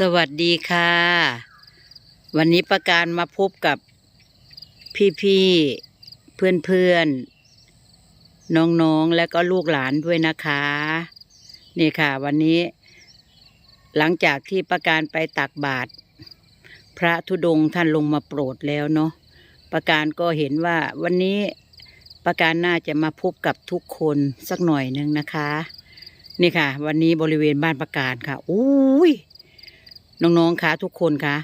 สวัสดีค่ะ วันนี้ประการมาพบกับพี่ๆ เพื่อนๆ น้องๆ และก็ลูกหลานด้วยนะคะ นี่ค่ะ วันนี้ หลังจากที่ประการไปตักบาตรพระธุดงค์ท่านลงมาโปรดแล้วเนาะประการก็เห็นว่าวันนี้ประการน่าจะมาพบกับทุกคนสักหน่อยหนึ่งนะคะ นี่ค่ะ วันนี้บริเวณบ้านประการค่ะอุ้ย น้องๆคะทุกคนคะ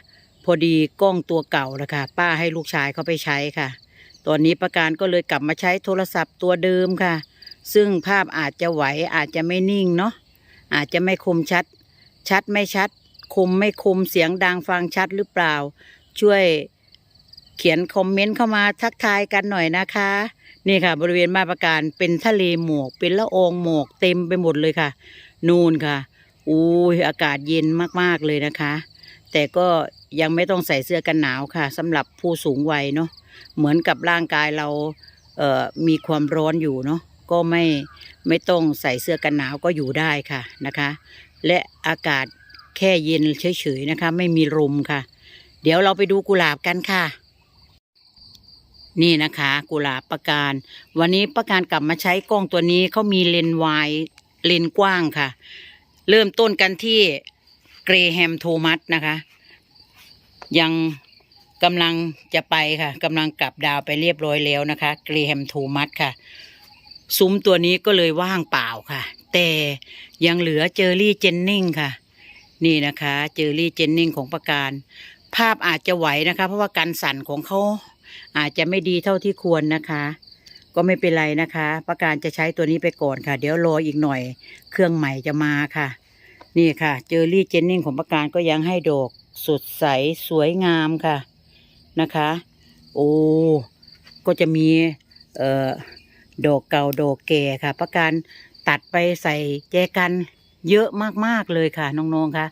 พอดีกล้องตัวเก่านะคะป้าให้ลูกชายเขาไปใช้ค่ะ ตอนนี้ประการก็เลยกลับมาใช้โทรศัพท์ตัวเดิมค่ะ ซึ่งภาพอาจจะไหวอาจจะไม่นิ่งเนาะอาจจะไม่คมชัด ชัดไม่ชัด คมไม่คมเสียงดังฟังชัดหรือเปล่า ช่วยเขียนคอมเมนต์เข้ามาทักทายกันหน่อยนะคะ นี่ค่ะ บริเวณบ้านประการเป็นทะเลหมอกเป็นละอองหมอกเต็มไปหมดเลยค่ะ นูนค่ะ อุ้ยอากาศเย็นมากๆเลยนะคะ แต่ก็ยังไม่ต้องใส่เสื้อกันหนาวค่ะสำหรับผู้สูงวัยเนาะเหมือนกับร่างกายเราเอ่อมีความร้อนอยู่เนาะก็ไม่ไม่ต้องใส่เสื้อกันหนาวก็อยู่ได้ค่ะนะคะ และอากาศแค่เย็นเฉยๆนะคะ ไม่มีลมค่ะ เดี๋ยวเราไปดูกุหลาบกันค่ะ นี่นะคะ กุหลาบประการ วันนี้ประการกลับมาใช้กล้องตัวนี้เขามีเลนส์วายเลนส์กว้างค่ะ เริ่มต้นกันที่เกรแฮมโทมัสนะคะ ยังกำลังจะไปค่ะกำลังกลับดาวไปเรียบร้อยแล้วนะคะเกรแฮมโทมัสค่ะซุ้มตัวนี้ก็เลยว่างเปล่าค่ะ แต่ยังเหลือเจอรี่เจนนิงค่ะ นี่นะคะ เจอรี่เจนนิงของประการ ภาพอาจจะไหวนะคะ เพราะว่าการสั่นของเขาอาจจะไม่ดีเท่าที่ควรนะคะ ก็ไม่เป็นไรนะคะประการจะใช้ตัวนี้ไปก่อนค่ะ เดี๋ยวรออีกหน่อย เครื่องใหม่จะมาค่ะ นี่ค่ะ เจอรี่เจนนิ่งของประการก็ยังให้ดอกสดใสสวยงามค่ะนะคะ โอ้ก็จะมีเอ่อดอกเก่าดอกแก่ค่ะ ประการตัดไปใส่แจกันเยอะมากๆเลยค่ะน้องๆค่ะ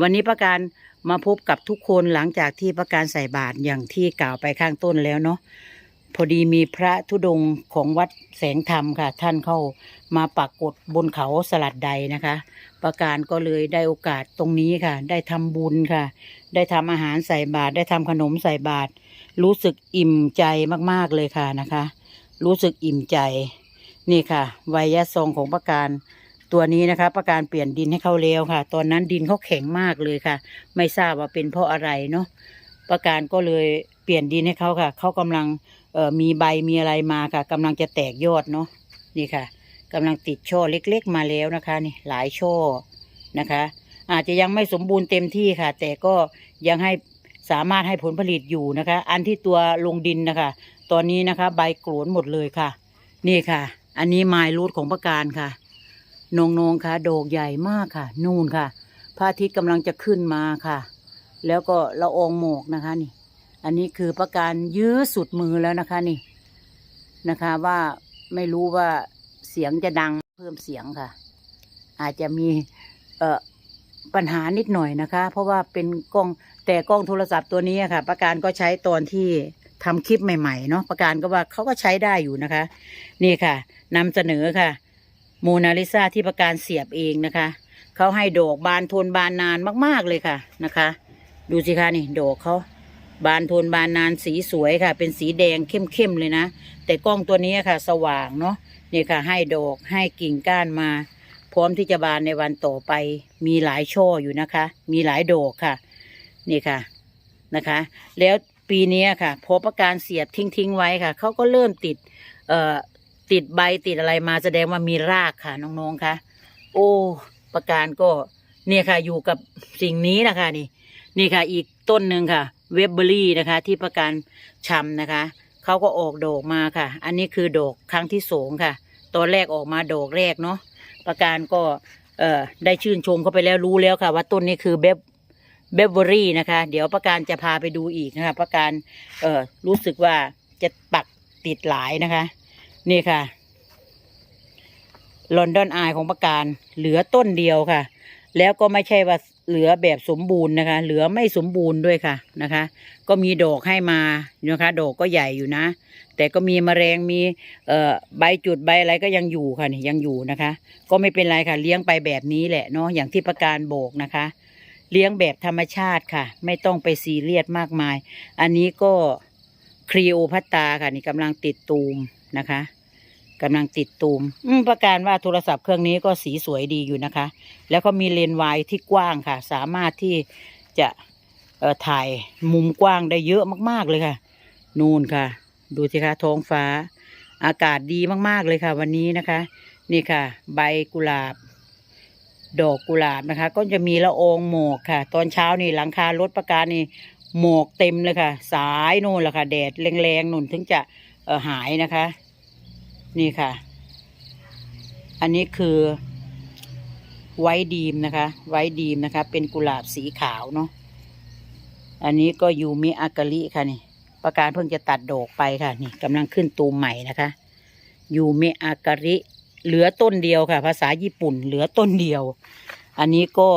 วันนี้ประการมาพบกับทุกคนหลังจากที่ประการใส่บาตรอย่างที่กล่าวไปข้างต้นแล้วเนาะ พอดีมีพระธุดงค์ของวัดแสงธรรมค่ะ ท่านเข้ามาปักกฏบนเขาสลัดใดนะคะ ประการก็เลยได้โอกาสตรงนี้ค่ะ ได้ทำบุญค่ะ ได้ทำอาหารใส่บาตรได้ทำขนมใส่บาตรรู้สึกอิ่มใจมากๆเลยค่ะนะคะ รู้สึกอิ่มใจ นี่ค่ะไวยซองของประการตัวนี้นะคะ ประการเปลี่ยนดินให้เขาแล้วค่ะ ตอนนั้นดินเขาแข็งมากเลยค่ะ ไม่ทราบว่าเป็นเพราะอะไรเนาะประการก็เลยเปลี่ยนดินให้เขาค่ะเขากำลัง เอ่อมีใบมีอะไรมาค่ะกำลังจะแตกยอดเนาะนี่ค่ะกำลังติดช่อเล็ก ๆ มาแล้วนะคะนี่หลายช่อนะคะ อาจจะยังไม่สมบูรณ์เต็มที่ค่ะ แต่ก็ยังให้สามารถให้ผลผลิตอยู่นะคะ อันที่ตัวลงดินนะคะ ตอนนี้นะคะ ใบกรนหมดเลยค่ะ นี่ค่ะ อันนี้ไม้รูทของประการค่ะนงนงๆค่ะโดกใหญ่มากค่ะ นู่นค่ะพระอาทิตย์กำลังจะขึ้นมาค่ะ แล้วก็ละอองหมอกนะคะนี่ อันนี้คือประการยื้อสุดมือแล้วนะคะนี่นะคะว่าไม่รู้ว่าเสียงจะดังเพิ่มเสียงค่ะ อาจจะมีเอ่อปัญหานิดหน่อยนะคะ เพราะว่าเป็นกล้องแต่กล้องโทรศัพท์ตัวนี้ค่ะ ประการก็ใช้ตอนที่ทำคลิปใหม่ๆเนาะประการก็ว่าเขาก็ใช้ได้อยู่นะคะ นี่ค่ะนำเสนอค่ะโมนาลิซาที่ประการเสียบเองนะคะเขาให้ดอกบานทนบานนานมาก ๆเลยค่ะนะคะ ดูสิคะนี่ดอกเขา บานโทนบานนานสีสวยค่ะ เป็นสีแดงเข้มๆเลยนะ แต่กล้องตัวนี้ค่ะ สว่างเนาะนี่ค่ะ ให้ดอกให้กิ่งก้านมา พร้อมที่จะบานในวันต่อไป มีหลายช่ออยู่นะคะ มีหลายดอกค่ะ นี่ค่ะนะคะ แล้วปีนี้ค่ะ พอประการเสียบทิ้งๆไว้ค่ะเขาก็เริ่มติด เอ่อติดใบติดอะไรมาแสดงว่ามีรากค่ะน้องๆค่ะโอ้ประการก็เนี่ยค่ะ อยู่กับสิ่งนี้นะคะนี่ นี่ค่ะ อีกต้นหนึ่งค่ะ เวบเบอรี่นะคะ ที่ประการชำนะคะเขาก็ออกดอกมาค่ะ อันนี้คือดอกครั้งที่สองค่ะตอนแรกออกมาดอกแรกเนาะประการก็เอ่อได้ชื่นชมเข้าไปแล้วรู้แล้วค่ะ ว่าต้นนี้คือเบบเบเบอรี่นะคะ เดี๋ยวประการจะพาไปดูอีกนะคะประการเอ่อรู้สึกว่าจะปักติดหลายนะคะ นี่ค่ะลอนดอนอายของประการเหลือต้นเดียวค่ะ แล้วก็ไม่ใช่ว่า เหลือแบบสมบูรณ์นะคะ เหลือไม่สมบูรณ์ด้วยค่ะนะคะ ก็มีดอกให้มานะคะ ดอกก็ใหญ่อยู่นะ แต่ก็มีมแมลงมีเอ่อใบจุดใบอะไรก็ยังอยู่ค่ะนี่ยังอยู่นะคะ ก็ไม่เป็นไรค่ะเลี้ยงไปแบบนี้แหละเนาะอย่างที่ประการโบกนะคะ เลี้ยงแบบธรรมชาติค่ะ ไม่ต้องไปซีเรียสมากมาย อันนี้ก็ครีโอพัตตาค่ะนี่กำลังติดตูมนะคะ กำลังติดตูมอืมประการว่าโทรศัพท์เครื่องนี้ก็สีสวยดีอยู่นะคะ แล้วก็มีเลนส์วายที่กว้างค่ะ สามารถที่จะเอ่อถ่ายมุมกว้างได้เยอะมากๆเลยค่ะ นู่นค่ะ ดูสิคะท้องฟ้า อากาศดีมากๆเลยค่ะ วันนี้นะคะ นี่ค่ะ ใบกุหลาบ ดอกกุหลาบนะคะ ก็จะมีละอองหมอกค่ะ ตอนเช้านี่หลังคารถประการนี่หมอกเต็มเลยค่ะ สายนู่นแหละค่ะแดดแรงๆนู่นถึงจะเออหายนะคะ นี่ค่ะ อันนี้คือไว้ดีมนะคะ ไว้ดีมนะคะ เป็นกุหลาบสีขาวเนาะ อันนี้ก็ยูมิอากาลิค่ะนี่ ประการเพิ่งจะตัดดอกไปค่ะ นี่กำลังขึ้นตูมใหม่นะคะยูมิอากาลิ เหลือต้นเดียวค่ะ ภาษาญี่ปุ่น เหลือต้นเดียว อันนี้ก็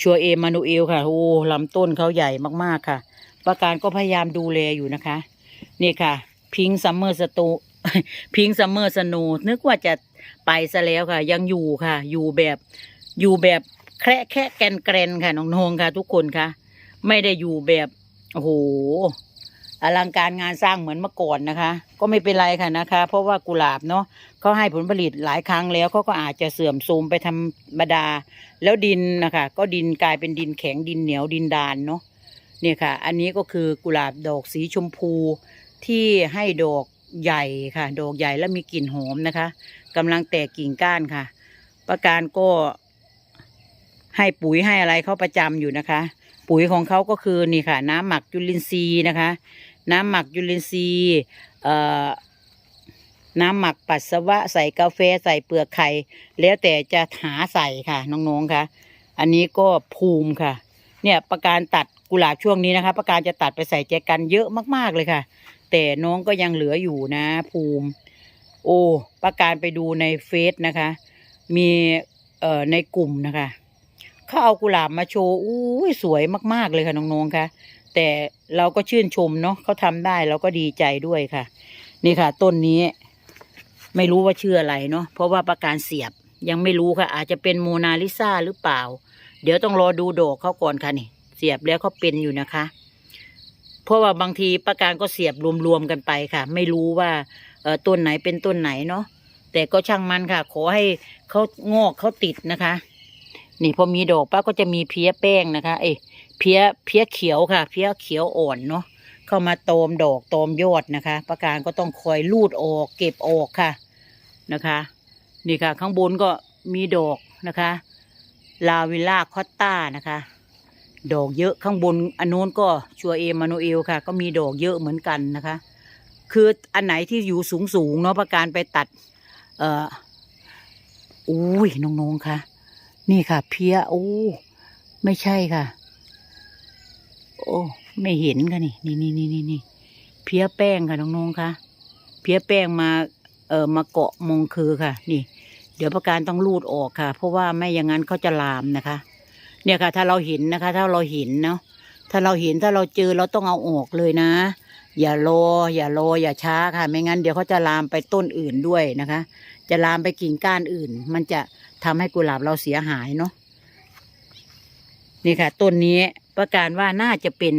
ชัวเอมานูเอลค่ะ โอ้ลำต้นเขาใหญ่มากๆค่ะ ประการก็พยายามดูแลอยู่นะคะ นี่ค่ะ พิงซัมเมอร์สตูพิงซัมเมอร์สโนนึกว่าจะไปซะแล้วค่ะ ยังอยู่ค่ะ อยู่แบบอยู่แบบแคระแค่แกนแกรนค่ะน้องๆค่ะ ทุกคนค่ะ ไม่ได้อยู่แบบโอ้โหอลังการงานสร้างเหมือนเมื่อก่อนนะคะ ก็ไม่เป็นไรค่ะนะคะ เพราะว่ากุหลาบเนาะเขาให้ผลผลิตหลายครั้งแล้วเขาก็อาจจะเสื่อมโทรมไปธรรมดา แล้วดินนะคะ ก็ดินกลายเป็นดินแข็งดินเหนียวดินดานเนาะเนี่ยค่ะ อันนี้ก็คือกุหลาบดอกสีชมพู ที่ให้ดอกใหญ่ค่ะ ดอกใหญ่แล้วมีกลิ่นหอมนะคะกำลังแตกกิ่งก้านค่ะ ประการก็ให้ปุ๋ยให้อะไรเขาประจำอยู่นะคะ ปุ๋ยของเขาก็คือนี่ค่ะ น้ำหมักจุลินทรีย์นะคะ น้ำหมักจุลินทรีย์เอ่อน้ำหมักปัสสาวะใส่กาแฟใส่เปลือกไข่แล้วแต่จะหาใส่ค่ะน้องๆค่ะ อันนี้ก็ภูมิค่ะ เนี่ยประการตัดกุหลาบช่วงนี้นะคะ ประการจะตัดไปใส่แจกันเยอะมากๆเลยค่ะ แต่น้องก็ยังเหลืออยู่นะ ภูมิ โอ้ประการไปดูในเฟซนะคะ มีเอ่อในกลุ่มนะคะเขาเอากุหลาบมาโชว์อู้ยสวยมาก ๆ เลยค่ะน้องๆค่ะแต่เราก็ชื่นชมเนาะเขาทำได้เราก็ดีใจด้วยค่ะ นี่ค่ะ ต้นนี้ ไม่รู้ว่าชื่ออะไรเนาะเพราะว่าประการเสียบยังไม่รู้ค่ะ อาจจะเป็นโมนาลิซาหรือเปล่า เดี๋ยวต้องรอดูดอกเขาก่อนค่ะนี่ เสียบแล้วเขาเป็นอยู่นะคะ เพราะว่าบางทีประการก็เสียบรวมๆกันไปค่ะ ไม่รู้ว่าเออต้นไหนเป็นต้นไหนเนาะแต่ก็ช่างมันค่ะ ขอให้เขางอกเขาติดนะคะ นี่พอมีดอกป้าก็จะมีเพี้ยแป้งนะคะ เอ้เพี้ยเพี้ยเขียวค่ะ เพี้ยเขียวอ่อนเนาะเข้ามาโตมดอกโตมยอดนะคะ ประการก็ต้องคอยลูดออกเก็บออกค่ะนะคะ นี่ค่ะ ข้างบนก็มีดอกนะคะ ลาวิล่าคอตต้านะคะ ดอกเยอะข้างบนอันนู้นก็ชัวเอมานูเอลค่ะ ก็มีดอกเยอะเหมือนกันนะคะ คืออันไหนที่อยู่สูงสูงๆเนาะประการไปตัด เอ่ออุ้ยน้องๆค่ะ นี่ค่ะ เพี้ยโอ้ไม่ใช่ค่ะ โอ้ไม่เห็นค่ะนี่นี่นี่นี่นี่นี่เพี้ยแป้งค่ะน้องๆค่ะ เพี้ยแป้งมา เอ่อมาเกาะมงคือค่ะ นี่ เดี๋ยวประการต้องรูดออกค่ะ เพราะว่าไม่อย่างนั้นเขาจะลามนะคะ เนี่ยค่ะ ถ้าเราเห็นนะคะ ถ้าเราเห็นเนาะถ้าเราเห็นถ้าเราเจอเราต้องเอาออกเลยนะ อย่ารออย่ารออย่าช้าค่ะ ไม่งั้นเดี๋ยวเขาจะลามไปต้นอื่นด้วยนะคะ จะลามไปกิ่งก้านอื่น มันจะทำให้กุหลาบเราเสียหายเนาะนี่ค่ะ ต้นนี้ประการว่าน่าจะเป็น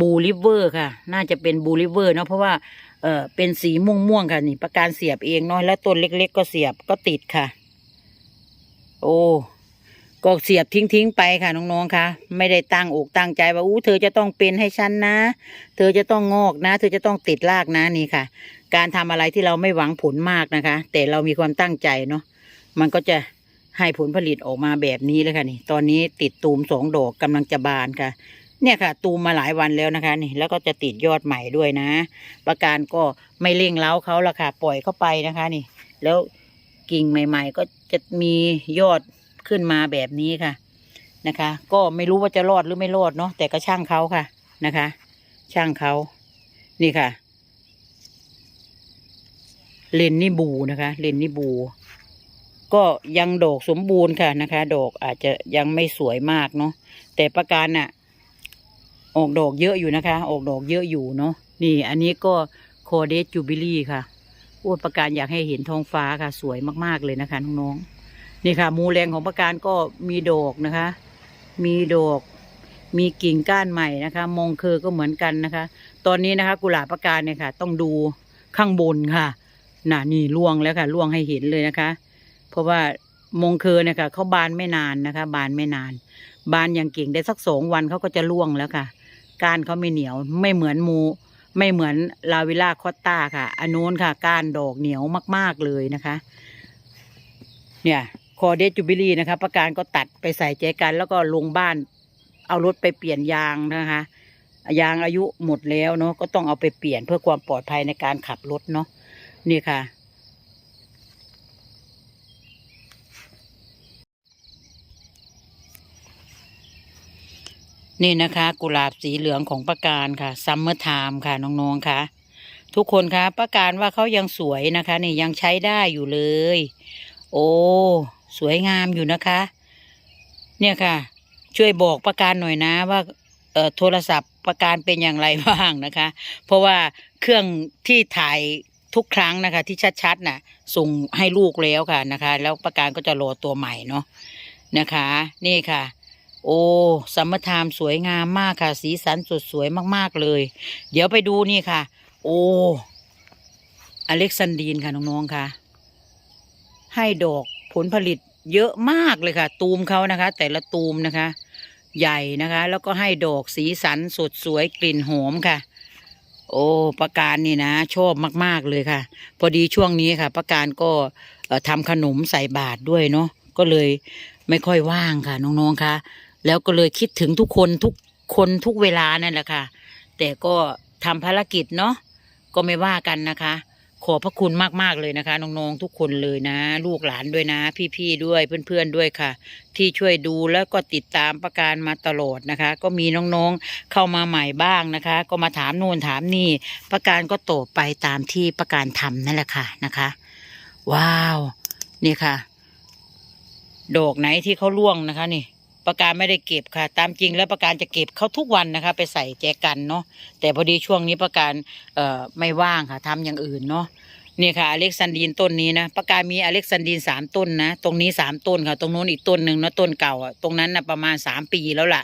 บูริเวอร์ค่ะ น่าจะเป็นบูริเวอร์เนาะเพราะว่าเออเป็นสีม่วงม่วงๆค่ะนี่ประการเสียบเองเนาะแล้วต้นเล็ก ๆ ก็เสียบก็ติดค่ะ โอ้ ก็เสียบทิ้งๆไปค่ะน้องๆค่ะไม่ได้ตั้งอกตั้งใจว่าอู้เธอจะต้องเป็นให้ฉันนะ เธอจะต้องงอกนะ เธอจะต้องติดรากนะนี่ค่ะ การทำอะไรที่เราไม่หวังผลมากนะคะ แต่เรามีความตั้งใจเนาะมันก็จะให้ผลผลิตออกมาแบบนี้เลยค่ะนี่ ตอนนี้ติดตูมสองดอกกำลังจะบานค่ะ เนี่ยค่ะ ตูมมาหลายวันแล้วนะคะ นี่ แล้วก็จะติดยอดใหม่ด้วยนะ ประการก็ไม่เร่งเล้าเขาละค่ะ ปล่อยเข้าไปนะคะ นี่ แล้วกิ่งใหม่ ๆ ก็จะมียอด ขึ้นมาแบบนี้ค่ะนะคะ ก็ไม่รู้ว่าจะรอดหรือไม่รอดเนาะแต่ก็ช่างเขาค่ะนะคะ ช่างเขานี่ค่ะ เลนนี่บูนะคะ เลนนี่บู ก็ยังดอกสมบูรณ์ค่ะนะคะ ดอกอาจจะยังไม่สวยมากเนาะแต่ประการน่ะ ออกดอกเยอะอยู่นะคะ ออกดอกเยอะอยู่เนาะนี่ อันนี้ก็โคเดสจูบิลี่ค่ะโอ้ประการอยากให้เห็นท้องฟ้าค่ะ สวยมากๆเลยนะคะน้องๆ นี่ค่ะ มูแรงของประการก็มีดอกนะคะ มีดอก มีกิ่งก้านใหม่นะคะมงเคอก็เหมือนกันนะคะ ตอนนี้นะคะ กุหลาบประการเนี่ยค่ะ ต้องดูข้างบนค่ะน่ะนี่ล่วงแล้วค่ะล่วงให้เห็นเลยนะคะ เพราะว่ามงเคอเนี่ยค่ะเขาบานไม่นานนะคะ บานไม่นาน บานอย่างเก่งได้สักสองวันเขาก็จะล่วงแล้วค่ะก้านเขาไม่เหนียวไม่เหมือนมู ไม่เหมือนลาวิล่าคอตตาค่ะอันนู้นค่ะ ก้านดอกเหนียวมาก ๆเลยนะคะ เนี่ย คอเดจูบิลีนะคะประการก็ตัดไปใส่ใจกัน แล้วก็ลงบ้าน เอารถไปเปลี่ยนยางนะคะยางอายุหมดแล้วเนาะก็ต้องเอาไปเปลี่ยนเพื่อความปลอดภัยในการขับรถเนาะนี่ค่ะ นี่นะคะ กุหลาบสีเหลืองของประการค่ะซัมเมอร์ไทม์ค่ะน้องๆค่ะ ทุกคนคะประการว่าเขายังสวยนะคะ นี่ยังใช้ได้อยู่เลย โอ้ สวยงามอยู่นะคะ เนี่ยค่ะ ช่วยบอกประการหน่อยนะว่าเอ่อโทรศัพท์ประการเป็นอย่างไรบ้างนะคะ เพราะว่าเครื่องที่ถ่ายทุกครั้งนะคะ ที่ชัดๆน่ะ ส่งให้ลูกแล้วค่ะนะคะ แล้วประการก็จะโหลดตัวใหม่เนาะนะคะ นี่ค่ะ โอ้สัมมทามสวยงามมากค่ะ สีสันสดสวยมากๆเลย เดี๋ยวไปดูนี่ค่ะ โอ้อเล็กซานดีนค่ะน้องๆค่ะ ให้ดอก ผลผลิตเยอะมากเลยค่ะ ตูมเขานะคะ แต่ละตูมนะคะ ใหญ่นะคะ แล้วก็ให้ดอกสีสันสดสวยกลิ่นหอมค่ะ โอ้ประการนี่นะ ชอบมาก ๆเลยค่ะ พอดีช่วงนี้ค่ะ ประการก็เอ่อทำขนมใส่บาตรด้วยเนาะก็เลยไม่ค่อยว่างค่ะน้องๆค่ะแล้วก็เลยคิดถึงทุกคนทุกคนทุกเวลานั่นแหละค่ะ แต่ก็ทำภารกิจเนาะก็ไม่ว่ากันนะคะ ขอบพระคุณมากๆเลยนะคะ น้องๆทุกคนเลยนะ ลูกหลานด้วยนะ พี่ๆด้วยเพื่อนๆด้วยค่ะ ที่ช่วยดูแล้วก็ติดตามประการมาตลอดนะคะ ก็มีน้องๆเข้ามาใหม่บ้างนะคะ ก็มาถามโน่นถามนี่ ประการก็ตอบไปตามที่ประการทำนั่นแหละค่ะนะคะ ว้าว นี่ค่ะ ดอกไหนที่เขาล่วงนะคะนี่ ประการไม่ได้เก็บค่ะ ตามจริงแล้วประการจะเก็บเขาทุกวันนะคะ ไปใส่แจกันเนาะแต่พอดีช่วงนี้ประการเอ่อไม่ว่างค่ะทำอย่างอื่นเนาะนี่ค่ะอเล็กซานดีนต้นนี้นะประการมีอเล็กซานดีนสามต้นนะ ตรงนี้สามต้นค่ะ ตรงโน้นอีกต้นหนึ่งนะต้นเก่าอะตรงนั้นนะประมาณสามปีแล้วล่ะ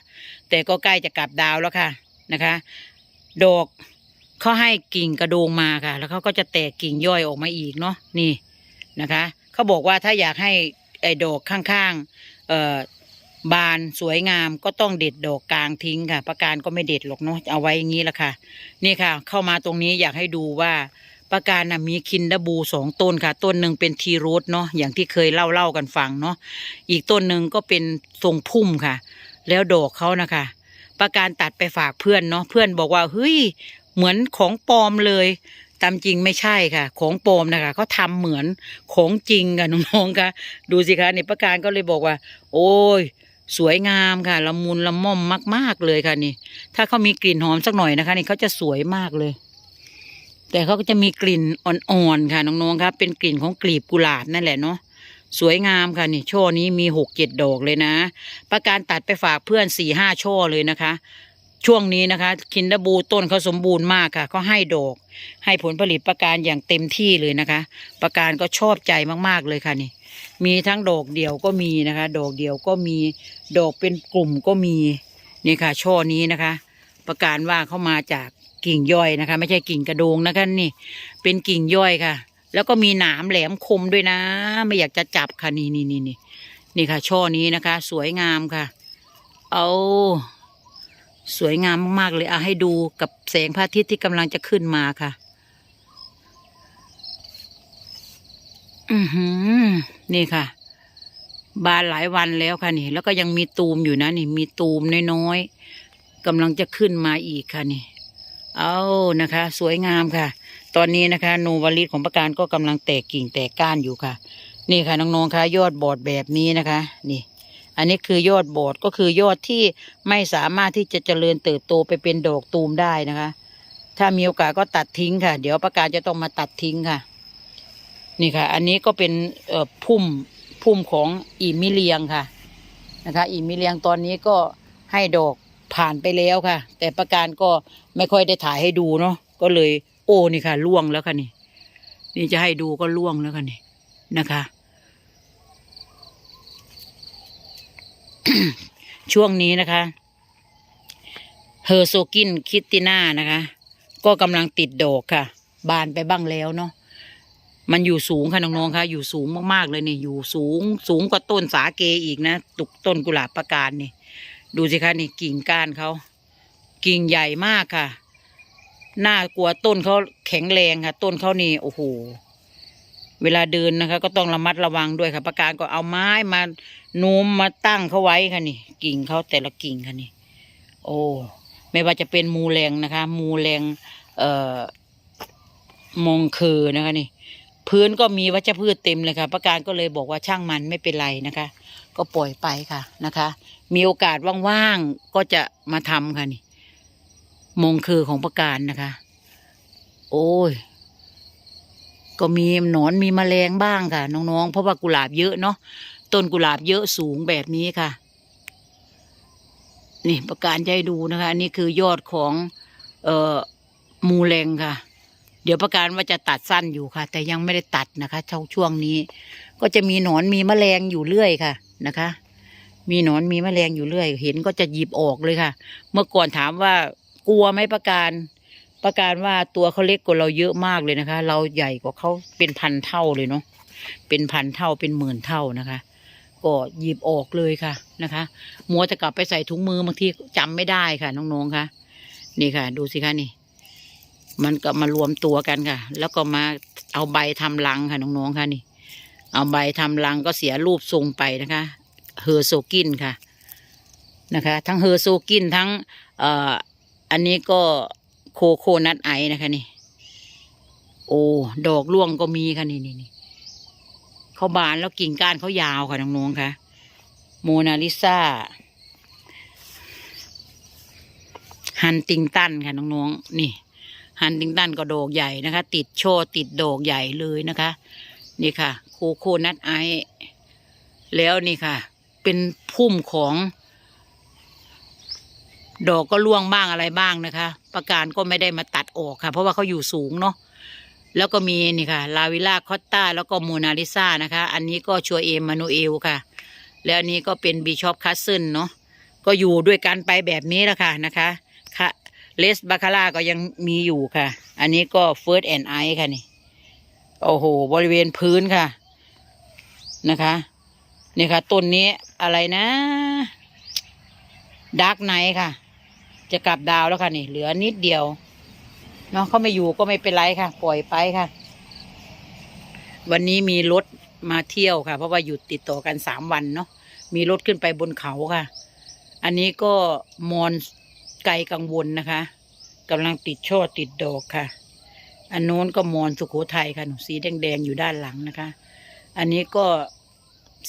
แต่ก็ใกล้จะกลับดาวแล้วค่ะนะคะดอกเขาให้กิ่งกระโดงมาค่ะ แล้วเขาก็จะแตกกิ่งย่อยออกมาอีกเนาะนี่นะคะเขาบอกว่าถ้าอยากให้ไอ้ดอกข้างๆเอ่อ บานสวยงามก็ต้องเด็ดดอกกลางทิ้งค่ะประการก็ไม่เด็ดหรอกเนาะเอาไว้อย่างนี้แหละค่ะ นี่ค่ะ เข้ามาตรงนี้อยากให้ดูว่าประการนะมีคินดาบูสองต้นค่ะ ต้นหนึ่งเป็นทีโรสเนาะอย่างที่เคยเล่าเล่ากันฟังเนาะอีกต้นหนึ่งก็เป็นทรงพุ่มค่ะ แล้วดอกเขานะคะ ประการตัดไปฝากเพื่อนเนาะเพื่อนบอกว่าเฮ้ยเหมือนของปลอมเลยตามจริงไม่ใช่ค่ะ ของปลอมนะคะเขาทำเหมือนของจริงค่ะน้องๆค่ะ ดูสิคะนี่ประการก็เลยบอกว่า โอ้ย สวยงามค่ะละมุนละม่อมมาก ๆเลยค่ะนี่ ถ้าเขามีกลิ่นหอมสักหน่อยนะคะนี่เขาจะสวยมากเลย แต่เขาก็จะมีกลิ่นอ่อนๆค่ะน้องๆครับเป็นกลิ่นของกลีบกุหลาบนั่นแหละเนาะสวยงามค่ะนี่ช่อนี้มีหกเจ็ดดอกเลยนะ ประการตัดไปฝากเพื่อนสี่ห้าช่อเลยนะคะ ช่วงนี้นะคะ คินดาบูต้นเขาสมบูรณ์มากค่ะเขาให้ดอก ให้ผลผลิตประการอย่างเต็มที่เลยนะคะ ประการก็ชอบใจมากๆเลยค่ะนี่ มีทั้งดอกเดี่ยวก็มีนะคะ ดอกเดี่ยวก็มีดอกเป็นกลุ่มก็มีนี่ค่ะ ช่อนี้นะคะ ประการว่าเข้ามาจากกิ่งย่อยนะคะ ไม่ใช่กิ่งกระโดงนะคะนี่เป็นกิ่งย่อยค่ะ แล้วก็มีหนามแหลมคมด้วยนะ ไม่อยากจะจับค่ะนี่นี่นี่นี่นี่ค่ะ ช่อนี้นะคะ สวยงามค่ะ เอาสวยงามมากๆเลยเอาให้ดูกับแสงพระอาทิตย์ที่กำลังจะขึ้นมาค่ะ อือหือ นี่ค่ะ บานหลายวันแล้วค่ะนี่ แล้วก็ยังมีตูมอยู่นะนี่ มีตูมน้อยๆกำลังจะขึ้นมาอีกค่ะนี่ เอานะคะ สวยงามค่ะ ตอนนี้นะคะโนวาลิสของประการก็กำลังแตกกิ่งแตกก้านอยู่ค่ะ นี่ค่ะน้องๆค่ะยอดบอดแบบนี้นะคะ นี่อันนี้คือยอดบอดก็คือยอดที่ไม่สามารถที่จะเจริญเติบโตไปเป็นดอกตูมได้นะคะ ถ้ามีโอกาสก็ตัดทิ้งค่ะ เดี๋ยวประการจะต้องมาตัดทิ้งค่ะ นี่ค่ะ อันนี้ก็เป็นพุ่มพุ่มของอีมิเลียงค่ะนะคะ อีมิเลียงตอนนี้ก็ให้ดอกผ่านไปแล้วค่ะ แต่ประการก็ไม่ค่อยได้ถ่ายให้ดูเนาะก็เลยโอ้นี่ค่ะล่วงแล้วค่ะนี่ นี่จะให้ดูก็ล่วงแล้วค่ะนี่นะคะ ช่วงนี้นะคะเฮอร์โซกินคิตติน่านะคะ ก็กำลังติดดอกค่ะ บานไปบ้างแล้วเนาะ มันอยู่สูงค่ะน้องๆค่ะอยู่สูงมากๆเลยนี่อยู่สูงสูงกว่าต้นสาเกอีกนะตุกต้นกุหลาบประการนี่ ดูสิคะนี่กิ่งก้านเขากิ่งใหญ่มากค่ะน่ากลัวต้นเขาแข็งแรงค่ะ ต้นเขานี่โอ้โหเวลาเดินนะคะ ก็ต้องระมัดระวังด้วยค่ะประการก็เอาไม้มาโน้มมาตั้งเขาไว้ค่ะนี่ กิ่งเขาแต่ละกิ่งค่ะนี่ โอ้ไม่ว่าจะเป็นมูแรงนะคะ มูแรงเอ่อมงคือนะคะนี่ พื้นก็มีวัชพืชเต็มเลยค่ะประการก็เลยบอกว่าช่างมันไม่เป็นไรนะคะ ก็ปล่อยไปค่ะนะคะ มีโอกาสว่างๆก็จะมาทำค่ะนี่มงคือของประการนะคะ โอ้ย ก็มีหนอนมีแมลงบ้างค่ะ น้องๆ เพราะว่ากุหลาบเยอะเนาะต้นกุหลาบเยอะสูงแบบนี้ค่ะ นี่ประการจะให้ดูนะคะนนี้คือยอดของ เอ่อมูแรงค่ะ ดี๋ยวประการว่าจะตัดสั้นอยู่ค่ะ แต่ยังไม่ได้ตัดนะคะช่วงช่วงนี้ ก็จะมีหนอนมีแมลงอยู่เรื่อยค่ะนะคะ มีหนอนมีแมลงอยู่เรื่อย เห็นก็จะหยิบออกเลยค่ะ เมื่อก่อนถามว่ากลัวไหมประการ ประการว่าตัวเขาเล็กกว่าเราเยอะมากเลยนะคะ เราใหญ่กว่าเขาเป็นพันเท่าเลยเนาะเป็นพันเท่าเป็นหมื่นเท่านะคะก็หยิบออกเลยค่ะนะคะมัวจะกลับไปใส่ถุงมือบางทีจำไม่ได้ค่ะน้องๆค่ะ นี่ค่ะ ดูสิคะนี่ มันก็มารวมตัวกันค่ะ แล้วก็มาเอาใบทำรังค่ะน้องๆค่ะนี่ เอาใบทำรังก็เสียรูปทรงไปนะคะเฮอร์โซกินค่ะนะคะ ทั้งเฮอร์โซกินทั้งเอ่ออันนี้ก็โคโคนัทไอนะคะนี่ โอ้ดอกร่วงก็มีค่ะนี่นี่นี่เขาบานแล้วกิ่งก้านเขายาวค่ะน้องๆค่ะโมนาลิซาฮันติงตันค่ะน้องๆนี่ ฮันติงตันก็ดกใหญ่นะคะ ติดโชว์ติดโดกใหญ่เลยนะคะ นี่ค่ะคโคนัทไอ แล้วนี่ค่ะ เป็นพุ่มของดอกก็ร่วงบ้างอะไรบ้างนะคะ ประการก็ไม่ได้มาตัดออกค่ะ เพราะว่าเขาอยู่สูงเนาะ แล้วก็มีนี่ค่ะ ลาวิล่าคอตตาแล้วก็โมนาลิซานะคะ อันนี้ก็ชัวเอมมานูเอลค่ะ แล้วอันนี้ก็เป็นบีชอปคัสเซนเนาะ ก็อยู่ด้วยกันไปแบบนี้แหละค่ะนะคะ เลสบาคาร่าก็ยังมีอยู่ค่ะ อันนี้ก็เฟิร์สแอนไอค่ะนี่ โอ้โห บริเวณพื้นค่ะ นะคะนี่ค่ะต้นนี้อะไรนะดาร์กไนท์ค่ะ จะกลับดาวแล้วค่ะนี่ เหลือนิดเดียวเนาะเขาไม่อยู่ก็ไม่เป็นไรค่ะ ปล่อยไปค่ะ วันนี้มีรถมาเที่ยวค่ะ เพราะว่าหยุดติดต่อกันสามวันเนาะมีรถขึ้นไปบนเขาค่ะ อันนี้ก็มอน ไกลกังวลนะคะกำลังติดช่อติดดอกค่ะ อันโน้นก็มอนสุโขทัยค่ะหนูสีแดงๆอยู่ด้านหลังนะคะ อันนี้ก็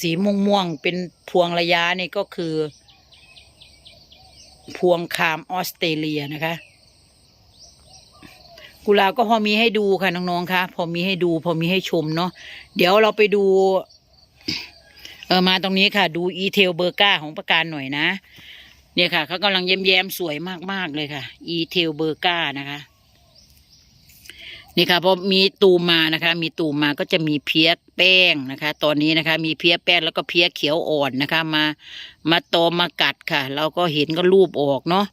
สีม่วงๆเป็นพวงระยะนี่ก็คือ พวงคามออสเตรเลียนะคะ กุหลาบก็พอมีให้ดูค่ะน้องๆคะพอมีให้ดู พอมีให้ชมเนาะเดี๋ยวเราไปดูเออมาตรงนี้ค่ะ ดูอีเทลเบอร์ก้าของประการหน่อยนะ เนี่ยค่ะเขากำลังแย้มๆสวยมาก ๆ เลยค่ะ อีเทลเบอร์ก้านะคะ นี่ค่ะพอมีตูมมานะคะ มีตูมมาก็จะมีเพี้ยแป้งนะคะ ตอนนี้นะคะ มีเพี้ยแป้งแล้วก็เพี้ยเขียวอ่อนนะคะ มามาตอมากัดค่ะ เราก็เห็นก็รูปออกเนาะ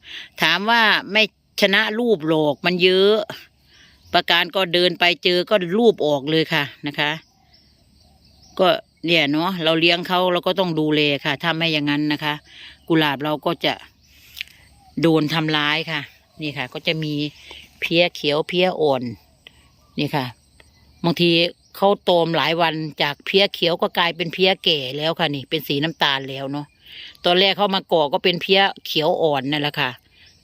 ถามว่าไม่ชนะรูปหรอกมันเยอะ ประการก็เดินไปเจอก็รูปออกเลยค่ะนะคะ ก็เนี่ยเนาะเราเลี้ยงเขาเราก็ต้องดูแลค่ะ ถ้าไม่อย่างนั้นนะคะ กุหลาบเราก็จะโดนทำร้ายค่ะ นี่ค่ะ ก็จะมีเพี้ยเขียวเพี้ยอ่อนนี่ค่ะบางทีเขาโตมหลายวันจากเพี้ยเขียวก็กลายเป็นเพี้ยแก่แล้วค่ะนี่ เป็นสีน้ำตาลแล้วเนาะตอนแรกเขามาก่อก็เป็นเพี้ยเขียวอ่อนนั่นแหละค่ะ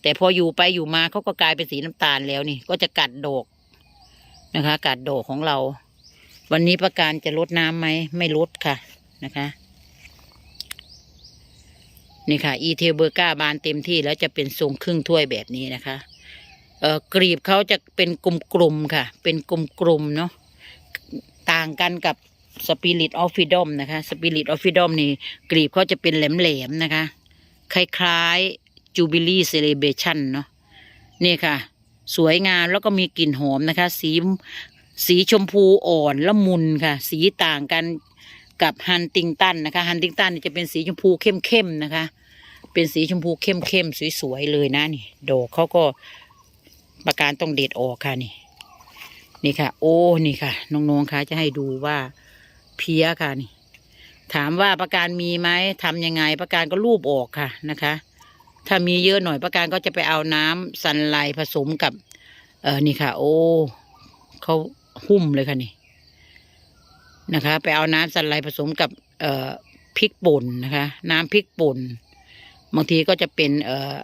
แต่พออยู่ไปอยู่มาเขาก็กลายเป็นสีน้ำตาลแล้วนี่ ก็จะกัดดอกนะคะ กัดดอกของเรา วันนี้ประการจะลดน้ำไหมไม่ลดค่ะนะคะ นี่ค่ะอีเทลเบอร์ก้าบานเต็มที่แล้วจะเป็นทรงครึ่งถ้วยแบบนี้นะคะเอ่อกรีบเขาจะเป็นกลมๆค่ะ เป็นกลมๆเนาะต่างกันกับสปิริตออฟฟิดอมนะคะสปิริตออฟฟิดอมนี่กรีบเขาจะเป็นแหลมๆนะคะ คล้ายๆจูบิลี่เซเลเบชันเนาะนี่ค่ะ สวยงามแล้วก็มีกลิ่นหอมนะคะ สีสีชมพูอ่อนละมุนค่ะ สีต่างกัน กับฮันติงตันนะคะฮันติงตันจะเป็นสีชมพูเข้มๆนะคะ เป็นสีชมพูเข้มๆสวยๆเลยนะนี่ดอกเขาก็ประการต้องเด็ดออกค่ะนี่ นี่ค่ะ โอ้นี่ค่ะน้องๆคะจะให้ดูว่าเพี้ยค่ะนี่ ถามว่าประการมีไหมทำยังไงประการก็รูปออกค่ะนะคะ ถ้ามีเยอะหน่อยประการก็จะไปเอาน้ำสันไลผสมกับ เออนี่ค่ะ โอ้เขาหุ้มเลยค่ะนี่ นะคะ ไปเอาน้ำสันไลผสมกับเอ่อพริกป่นนะคะ น้ำพริกป่นบางทีก็จะเป็นเอ่อ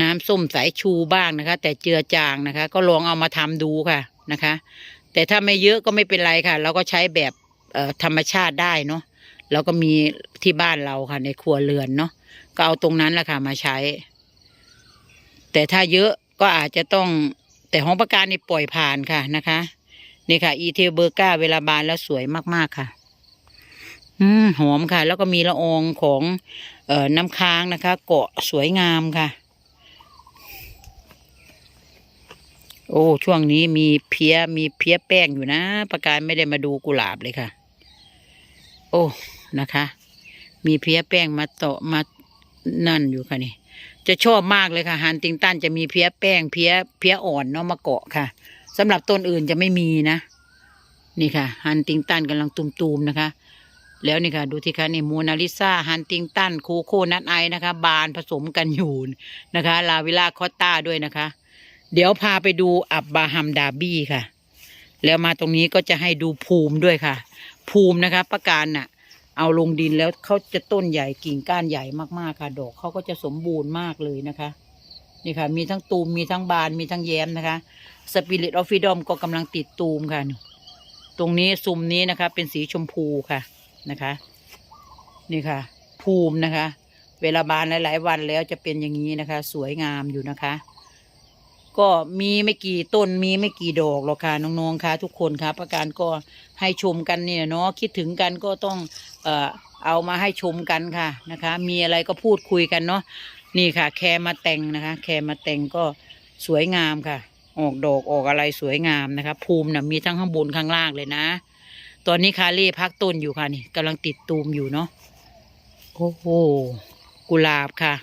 น้ำส้มสายชูบ้างนะคะ แต่เจือจางนะคะ ก็ลองเอามาทำดูค่ะนะคะ แต่ถ้าไม่เยอะก็ไม่เป็นไรค่ะ เราก็ใช้แบบเอ่อธรรมชาติได้เนาะเราก็มีที่บ้านเราค่ะ ในครัวเรือนเนาะก็เอาตรงนั้นแหละค่ะมาใช้ แต่ถ้าเยอะก็อาจจะต้องแต่ของประการนี่ปล่อยผ่านค่ะนะคะ นี่ค่ะ อีเทลเบอร์ก้าเวลาบานแล้วสวยมากๆค่ะ อืมหอมค่ะ แล้วก็มีละอองของเอ่อน้ำค้างนะคะ เกาะสวยงามค่ะ โอ้ช่วงนี้มีเพี้ยมีเพี้ยแป้งอยู่นะ ประการไม่ได้มาดูกุหลาบเลยค่ะ โอ้นะคะ มีเพี้ยแป้งมาโตะมานั่นอยู่ค่ะนี่จะชอบมากเลยค่ะฮันติงตันจะมีเพี้ยแป้งเพี้ยเพี้ยอ่อนเนาะมาเกาะค่ะ สำหรับต้นอื่นจะไม่มีนะ นี่ค่ะ ฮันติงตันกำลังตุมๆนะคะ แล้วนี่ค่ะ ดูที่ค่ะนี่โมนาลิซาฮันติงตันโคโคนัทไอนะคะ บานผสมกันอยู่นะคะ ลาวิลาคอตตาด้วยนะคะ เดี๋ยวพาไปดูอับบาฮัมดาบี้ค่ะ แล้วมาตรงนี้ก็จะให้ดูภูมิด้วยค่ะ ภูมินะคะ ประการน่ะ เอาลงดินแล้วเขาจะต้นใหญ่กิ่งก้านใหญ่มากๆค่ะ ดอกเขาก็จะสมบูรณ์มากเลยนะคะ นี่ค่ะ มีทั้งตูมมีทั้งบานมีทั้งแย้มนะคะสปิริตออฟฟิดอมก็กำลังติดตูมค่ะ ตรงนี้ซุมนี้นะคะ เป็นสีชมพูค่ะนะคะ นี่ค่ะ ภูมินะคะ เวลาบานหลาย ๆ วันแล้วจะเป็นอย่างนี้นะคะ สวยงามอยู่นะคะ ก็มีไม่กี่ต้นมีไม่กี่ดอกหรอกค่ะน้องๆค่ะทุกคนค่ะประการก็ให้ชมกันเนี่ยเนาะคิดถึงกันก็ต้องเอ่อเอามาให้ชมกันค่ะนะคะ มีอะไรก็พูดคุยกันเนาะ นี่ค่ะ แคมาแต่งนะคะ แคมาแต่งก็สวยงามค่ะ ออกดอกออกอะไรสวยงามนะคะ ภูมินะมีทั้งข้างบนข้างล่างเลยนะ ตอนนี้คาเล่พักต้นอยู่ค่ะนี่กำลังติดตูมอยู่เนาะโอ้โหกุหลาบค่ะ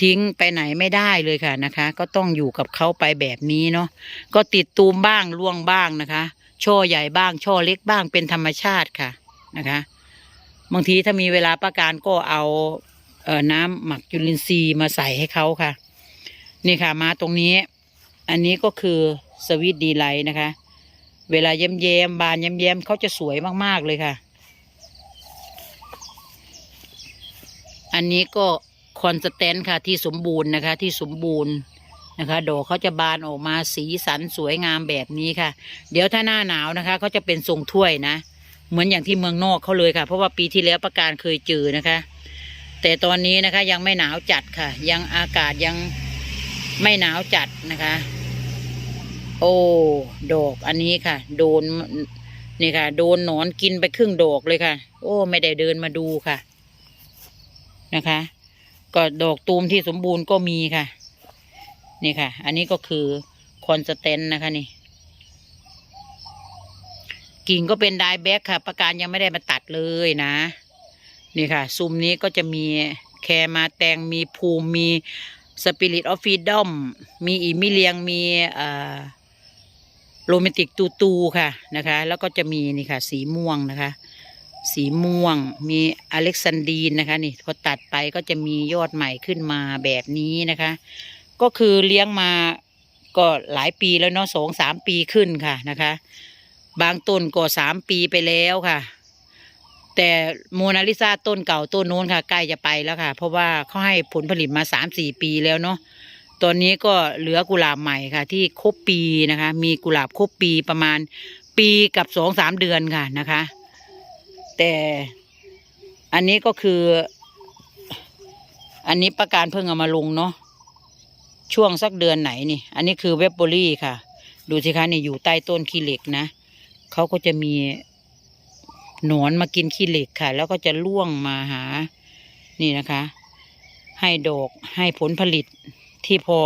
ทิ้งไปไหนไม่ได้เลยค่ะนะคะ ก็ต้องอยู่กับเขาไปแบบนี้เนาะก็ติดตูมบ้างร่วงบ้างนะคะ ช่อใหญ่บ้าง ช่อเล็กบ้างเป็นธรรมชาติค่ะนะคะ บางทีถ้ามีเวลาประการก็เอา เอ่อน้ำหมักจุลินทรีย์มาใส่ให้เขาค่ะ นี่ค่ะมาตรงนี้ อันนี้ก็คือสวิตดีไลท์นะคะ เวลาเย้มเย้มบานเย้มเย้มเขาจะสวยมากๆเลยค่ะ อันนี้ก็คอนสแตนค่ะที่สมบูรณ์นะคะ ที่สมบูรณ์นะคะดอกเขาจะบานออกมาสีสันสวยงามแบบนี้ค่ะ เดี๋ยวถ้าหน้าหนาวนะคะเขาจะเป็นทรงถ้วยนะ เหมือนอย่างที่เมืองนอกเขาเลยค่ะ เพราะว่าปีที่แล้วประการเคยเจอนะคะ แต่ตอนนี้นะคะยังไม่หนาวจัดค่ะ ยังอากาศยังไม่หนาวจัดนะคะ โอ้ดอกอันนี้ค่ะ โดนนี่ค่ะ โดนหนอนกินไปครึ่งดอกเลยค่ะ โอ้ ไม่ได้เดินมาดูค่ะ นะคะ ก็ดอกตูมที่สมบูรณ์ก็มีค่ะ นี่ค่ะ อันนี้ก็คือคอนสแตนนะคะนี่กิ่งก็เป็นไดแบ็กค่ะ ประการยังไม่ได้มาตัดเลยนะ นี่ค่ะ ซุมนี้ก็จะมีแคมาแตงมีภูมิมีสปิริตออฟฟีดอมมีอีมิเลียงมีโรแมนติกตูตูค่ะนะคะ แล้วก็จะมีนี่ค่ะ สีม่วงนะคะ สีม่วงมีอเล็กซานดีนนะคะนี่พอตัดไปก็จะมียอดใหม่ขึ้นมาแบบนี้นะคะ ก็คือเลี้ยงมาก็หลายปีแล้วเนาะสองสามปีขึ้นค่ะนะคะ บางต้นก็สามปีไปแล้วค่ะ แต่โมนาลิซาต้นเก่าต้นโน้นค่ะใกล้จะไปแล้วค่ะ เพราะว่าเขาให้ผลผลิตมาสามสี่ปีแล้วเนาะตอนนี้ก็เหลือกุหลาบใหม่ค่ะ ที่ครบปีนะคะ มีกุหลาบครบปีประมาณปีกับสองสามเดือนค่ะนะคะ แต่อันนี้ก็คือ อันนี้ประการเพิ่งเอามาลงเนาะช่วงสักเดือนไหนนี่ อันนี้คือเวบเบอรี่ค่ะ ดูสิคะนี่อยู่ใต้ต้นขี้เหล็กนะเขาก็จะมี หนอนมากินขี้เหล็กค่ะ แล้วก็จะล่วงมาหา นี่นะคะ ให้ดอกให้ผลผลิตที่พอ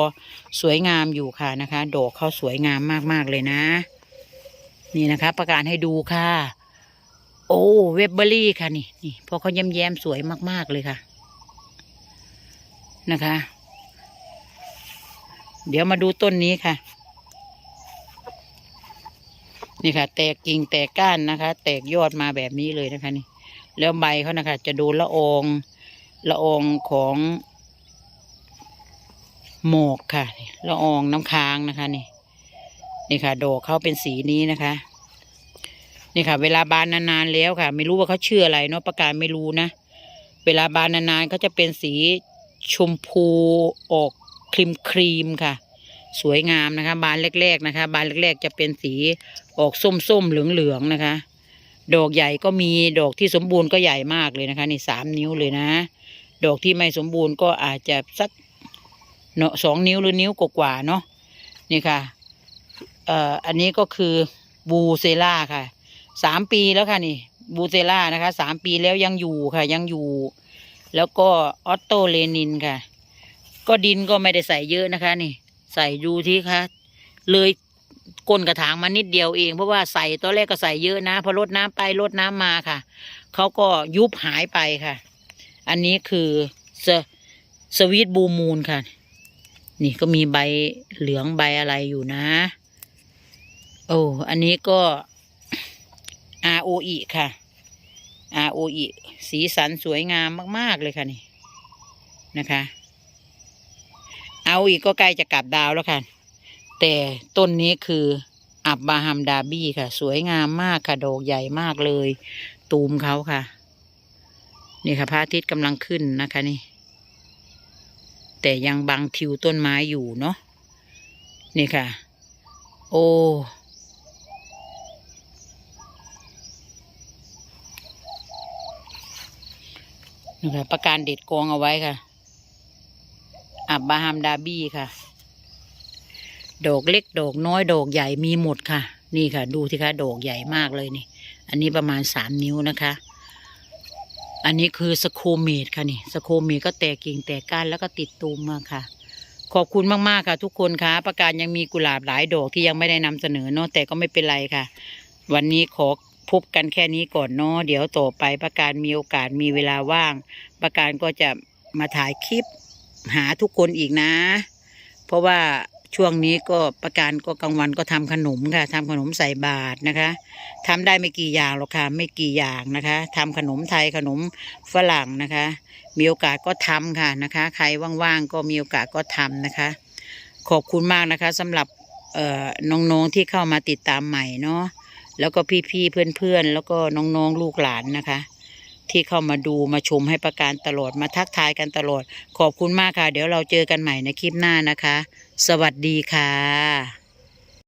สวยงามอยู่ค่ะนะคะ ดอกเขาสวยงามมากๆเลยนะ นี่นะคะ ประกาศให้ดูค่ะ โอ้เวบเบอรี่ค่ะนี่นี่พอเขาแย้มแย้มสวยมาก ๆเลยค่ะ นะคะ เดี๋ยวมาดูต้นนี้ค่ะ นี่ค่ะ แตกกิ่งแตกก้านนะคะ แตกยอดมาแบบนี้เลยนะคะนี่ แล้วใบเขานะคะ จะโดนละอองละอองของหมอกค่ะละอองน้ำค้างนะคะนี่นี่ค่ะ ดอกเขาเป็นสีนี้นะคะ นี่ค่ะ เวลาบานนานๆแล้วค่ะ ไม่รู้ว่าเขาชื่ออะไรเนาะประกาศไม่รู้นะเวลาบานนานๆเขาจะเป็นสีชมพูออกครีมครีมค่ะ สวยงามนะคะ บานแรก ๆนะคะ บานแรก ๆ จะเป็นสีออกส้มๆเหลืองๆนะคะ ดอกใหญ่ก็มีดอกที่สมบูรณ์ก็ใหญ่มากเลยนะคะ นี่สามนิ้วเลยนะ ดอกที่ไม่สมบูรณ์ก็อาจจะสักเนาะสองนิ้วหรือนิ้วกว่าเนาะนี่ค่ะเอ่ออันนี้ก็คือบูเซล่าค่ะสามปีแล้วค่ะนี่บูเซล่านะคะสามปีแล้วยังอยู่ค่ะ ยังอยู่ แล้วก็ออตโตเลนินค่ะ ก็ดินก็ไม่ได้ใส่เยอะนะคะนี่ ใส่ดูที่คะเลยก้นกระถางมานิดเดียวเองเพราะว่าใส่ตอนแรกก็ใส่เยอะนะพอลดน้ำไปลดน้ำมาค่ะเขาก็ยุบหายไปค่ะ อันนี้คือสสวีทบูมูลค่ะ นี่ก็มีใบเหลืองใบอะไรอยู่นะ โอ้อันนี้ก็ ROE ค่ะ ROE สีสันสวยงามมาก ๆ เลยค่ะนี่นะคะ เอาอีกก็ใกล้จะกลับดาวแล้วค่ะ แต่ต้นนี้คืออับบาฮัมดาบี้ค่ะ สวยงามมากค่ะดอกใหญ่มากเลย ตูมเขาค่ะ นี่ค่ะพระอาทิตย์กำลังขึ้นนะคะนี่ แต่ยังบังทิวต้นไม้อยู่เนาะนี่ค่ะ โอ้นี่ค่ะประการเด็ดกองเอาไว้ค่ะ อับบาฮัมดาบี้ค่ะ ดอกเล็กดอกน้อยดอกใหญ่มีหมดค่ะ นี่ค่ะ ดูสิคะดอกใหญ่มากเลยนี่ อันนี้ประมาณสามนิ้วนะคะ อันนี้คือสโคเมดค่ะนี่สโคเมดก็แตกกิ่งแตกก้านแล้วก็ติดตูมมาค่ะ ขอบคุณมากๆค่ะ ทุกคนค่ะประการยังมีกุหลาบหลายดอกที่ยังไม่ได้นำเสนอเนาะแต่ก็ไม่เป็นไรค่ะ วันนี้ขอพบกันแค่นี้ก่อนเนาะเดี๋ยวต่อไปประการมีโอกาสมีเวลาว่าง ประการก็จะมาถ่ายคลิป หาทุกคนอีกนะ เพราะว่าช่วงนี้ก็ประการก็กลางวันก็ทำขนมค่ะทำขนมใส่บาตรนะคะทำได้ไม่กี่อย่างหรอกค่ะไม่กี่อย่างนะคะทำขนมไทยขนมฝรั่งนะคะ มีโอกาสก็ทำค่ะนะคะ ใครว่างๆก็มีโอกาสก็ทำนะคะ ขอบคุณมากนะคะสำหรับเอ่อน้องๆที่เข้ามาติดตามใหม่เนาะแล้วก็พี่ๆเพื่อนๆ แล้วก็น้องๆลูกหลานนะคะ ที่เข้ามาดูมาชมให้ประการตลอดมาทักทายกันตลอด ขอบคุณมากค่ะ เดี๋ยวเราเจอกันใหม่ในคลิปหน้านะคะ สวัสดีค่ะ